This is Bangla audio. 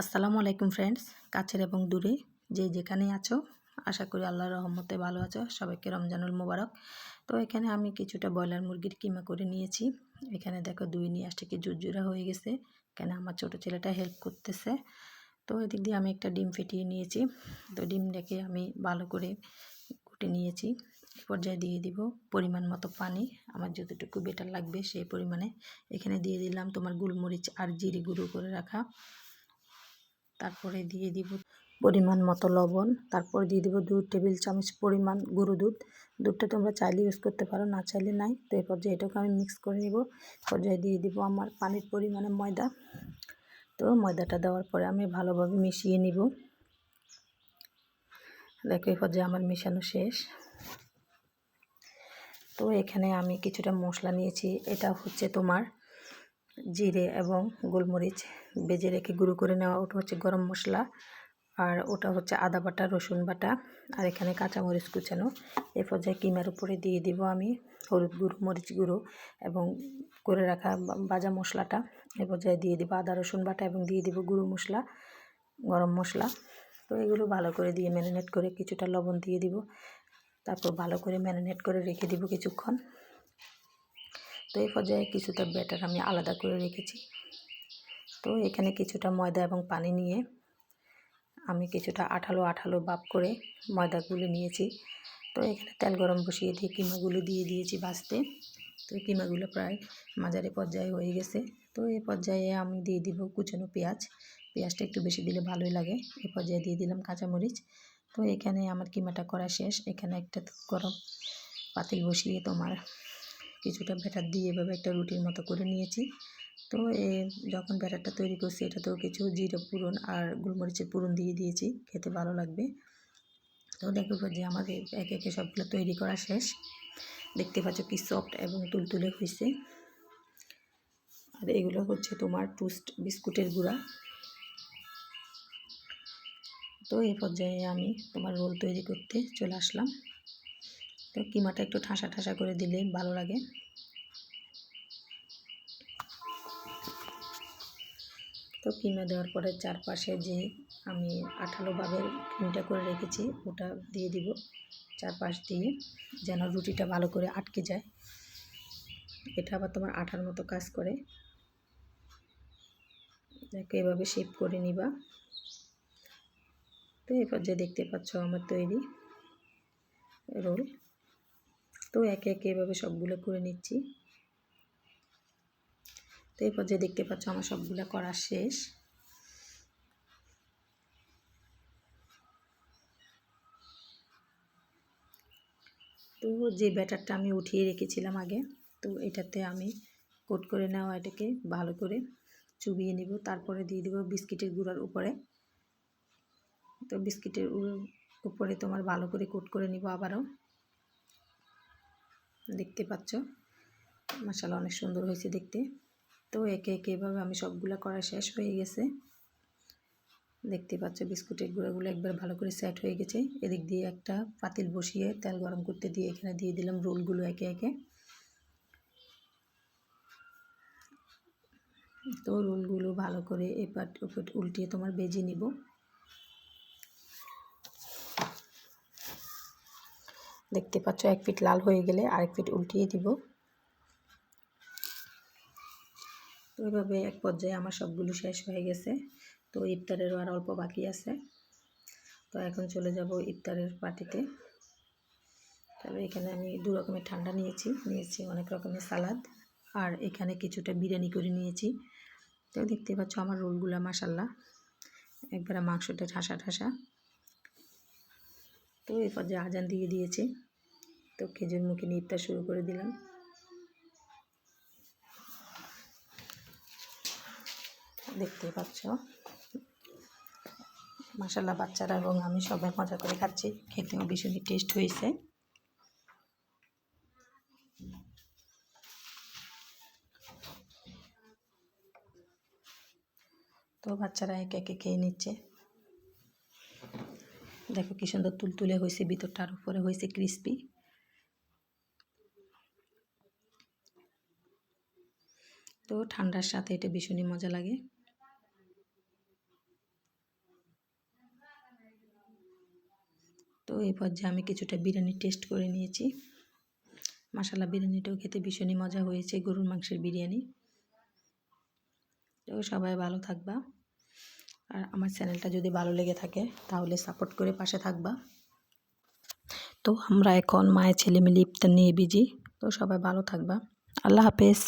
আসসালামু আলাইকুম ফ্রেন্ডস কাছের এবং দূরে যে যেখানে আছো, আশা করি আল্লাহর রহমতে ভালো আছো, সবাইকে রমজানুল মোবারক। তো এখানে আমি কিছুটা ব্রয়লার মুরগির কিমা করে নিয়েছি। এখানে দেখো দুই নিয়ে আসছে কি জুরজুরা হয়ে গেছে, এখানে আমার ছোট ছেলেটা হেল্প করতেছে। তো এদিক দিয়ে আমি একটা ডিম ফেটিয়ে নিয়েছি। তো ডিম রেখে আমি ভালো করে কুটে নিয়েছি। পর্যায়ে দিয়ে দিব পরিমাণ মতো পানি। আমার যতটুকু বেটার লাগবে সেই পরিমাণে। এখানে দিয়ে দিলাম তোমার গোলমরিচ আর জিরে গুঁড়ো করে রাখা। তারপরে দিয়ে দিব পরিমাণ মতো লবণ, তারপর দিয়ে দিব দু টেবিল চামচ পরিমাণ গুঁড়ো দুধ। দুধটা তোমরা চাইলে ইউজ করতে পারো, না চাইলে নাই। তো এই পর্যায়ে এটাকে আমি মিক্স করে নিব। পর্যায়ে দিয়ে দিব আমার পানির পরিমাণে ময়দা। তো ময়দাটা দেওয়ার পরে আমি ভালোভাবে মিশিয়ে নিব। দেখো এই পর্যায়ে আমার মেশানো শেষ। তো এখানে আমি কিছুটা মশলা নিয়েছি, এটা হচ্ছে তোমার জিরে এবং গোলমরিচ বেজে রেখে গুঁড়ো করে নেওয়া। ওটা হচ্ছে গরম মশলা আর ওটা হচ্ছে আদা বাটা, রসুন বাটা আর এখানে কাঁচামরিচ কুচানো। এ পর্যায়ে কিমার উপরে দিয়ে দিব আমি হলুদ গুঁড়ো, মরিচ গুঁড়ো এবং করে রাখা ভাজা মশলাটা। এ পর্যায়ে দিয়ে দিব আদা, রসুন বাটা এবং দিয়ে দিব গুঁড়ো মশলা, গরম মশলা। তো এগুলো ভালো করে দিয়ে ম্যারিনেট করে কিছুটা লবণ দিয়ে দিব। তারপর ভালো করে ম্যারিনেট করে রেখে দিব কিছুক্ষণ। তো এই পর্যায়ে কিছুটা ব্যাটার আমি আলাদা করে রেখেছি। তো এখানে কিছুটা ময়দা এবং পানি নিয়ে আমি কিছুটা আঠালো আঠালো বাপ করে ময়দাগুলো নিয়েছি। তো এখানে তেল গরম বসিয়ে দিয়ে কিমাগুলো দিয়ে দিয়েছি বাঁচতে তো কিমাগুলো প্রায় মাঝারি পর্যায়ে হয়ে গেছে। তো এই পর্যায়ে আমি দিয়ে দিব কুচানো পেঁয়াজ। পেঁয়াজটা একটু বেশি দিলে ভালোই লাগে। এই পর্যায়ে দিয়ে দিলাম কাঁচামরিচ। তো এখানে আমার কিমাটা করা শেষ। এখানে একটা গরম পাতিল বসিয়ে তোমার কিছুটা ব্যাটার দিয়ে এভাবে একটা রুটির মতো করে নিয়েছি। তো এ যখন ব্যাটারটা তৈরি করছি, এটাতেও কিছু জিরে পুরন আর গোলমরিচের পুরন দিয়ে দিয়েছি, খেতে ভালো লাগবে। তো দেখো যে আমাদের একে একে সবগুলো তৈরি করা শেষ। দেখতে পাচ্ছ কি সফট এবং তুলতুলে হয়েছে আর এগুলো হচ্ছে তোমার টুস্ট বিস্কুটের গুঁড়া। তো এই পর্যায়ে আমি তোমার রোল তৈরি করতে চলে আসলাম। তো কিমাটা একটু ঠাসা ঠাসা করে দিলে ভালো লাগে। তো কিমা দেওয়ার পরে চারপাশে যে আমি আঠালোভাবে ক্রিমটা করে রেখেছি, ওটা দিয়ে দিব চারপাশ দিয়ে যেন রুটিটা ভালো করে আটকে যায়। এটা আবার তোমার আঠার মতো কাজ করে। দেখো, এভাবে শেপ করে নিবা। তো এরপর যে দেখতে পাচ্ছ আমার তৈরি রোল। তো একে একে এভাবে সবগুলো করে নিচ্ছি। তো এই পর্যায়ে দেখতে পাচ্ছ আমার সবগুলো করা শেষ। তো যে ব্যাটারটা আমি উঠিয়ে রেখেছিলাম আগে, তো এটাতে আমি কোট করে নেওয়া এটাকে ভালো করে চুবিয়ে নিব। তারপরে দিয়ে দেবো বিস্কিটের গুঁড়ার উপরে। তো বিস্কিটের উপরে তোমার ভালো করে কোট করে নিব আবারও। দেখতে পাচ্ছ। মশালা অনেক সুন্দর হয়েছে দেখতে। তো একে একে এভাবে আমি সবগুলো করা শেষ হয়ে গেছে। দেখতে পাচ্ছ বিস্কুটের গুঁড়াগুলো একবার ভালো করে সেট হয়ে গেছে। এদিক দিয়ে একটা পাতিল বসিয়ে তেল গরম করতে দিয়ে এখানে দিয়ে দিলাম রোলগুলো একে একে। তো রোলগুলো ভালো করে এপাট ওপাট উল্টিয়ে তোমার বেজে নিব। দেখতে পাচ্ছ, এক ফিট লাল হয়ে গেলে আরেক ফিট উল্টিয়ে দিব। তো এভাবে এক পর্যায়ে আমার সবগুলো শেষ হয়ে গেছে। তো ইফতারেরও আর অল্প বাকি আছে। তো এখন চলে যাব ইফতারের পার্টিতে। তবে এখানে আমি দু রকমের ঠান্ডা নিয়েছি। নিয়েছি অনেক রকমের সালাদ আর এখানে কিছুটা বিরিয়ানি করে নিয়েছি। তো দেখতে পাচ্ছ, আমার রোলগুলো মাসাল্লাহ একবারে মাংসটা ঠাসা ঠাসা। তো এই পর্যায়ে আজান দিয়ে দিয়েছে, তো খেজুর মুখে নিয়ে শুরু করে দিলাম। দেখতে পাচ্ছ? মাসাল্লাহ বাচ্চারা এবং আমি সবাই মজা করে খাচ্ছি। খেতেও ভীষণই টেস্ট হয়েছে। তো বাচ্চারা একে একে খেয়ে নিচ্ছে। দেখো কি সুন্দর তুলতুলে হয়েছে, ভিতরটার উপরে হয়েছে ক্রিস্পি তো ঠান্ডার সাথে এটা ভীষণই মজা লাগে। তো এই পর্যায়ে আমি কিছুটা বিরিয়ানি টেস্ট করে নিয়েছি। মশালা বিরিয়ানিটাও খেতে ভীষণই মজা হয়েছে, গরুর মাংসের বিরিয়ানি। তো সবাই ভালো থাকবা। আর আমার চ্যানেলটা যদি ভালো লেগে থাকে, তাহলে সাপোর্ট করে পাশে থাকবা। তো আমরা এখন মায়ের ছেলে মিলে ইফতার নিয়ে বিজি তো সবাই ভালো থাকবা। আল্লাহ হাফেজ।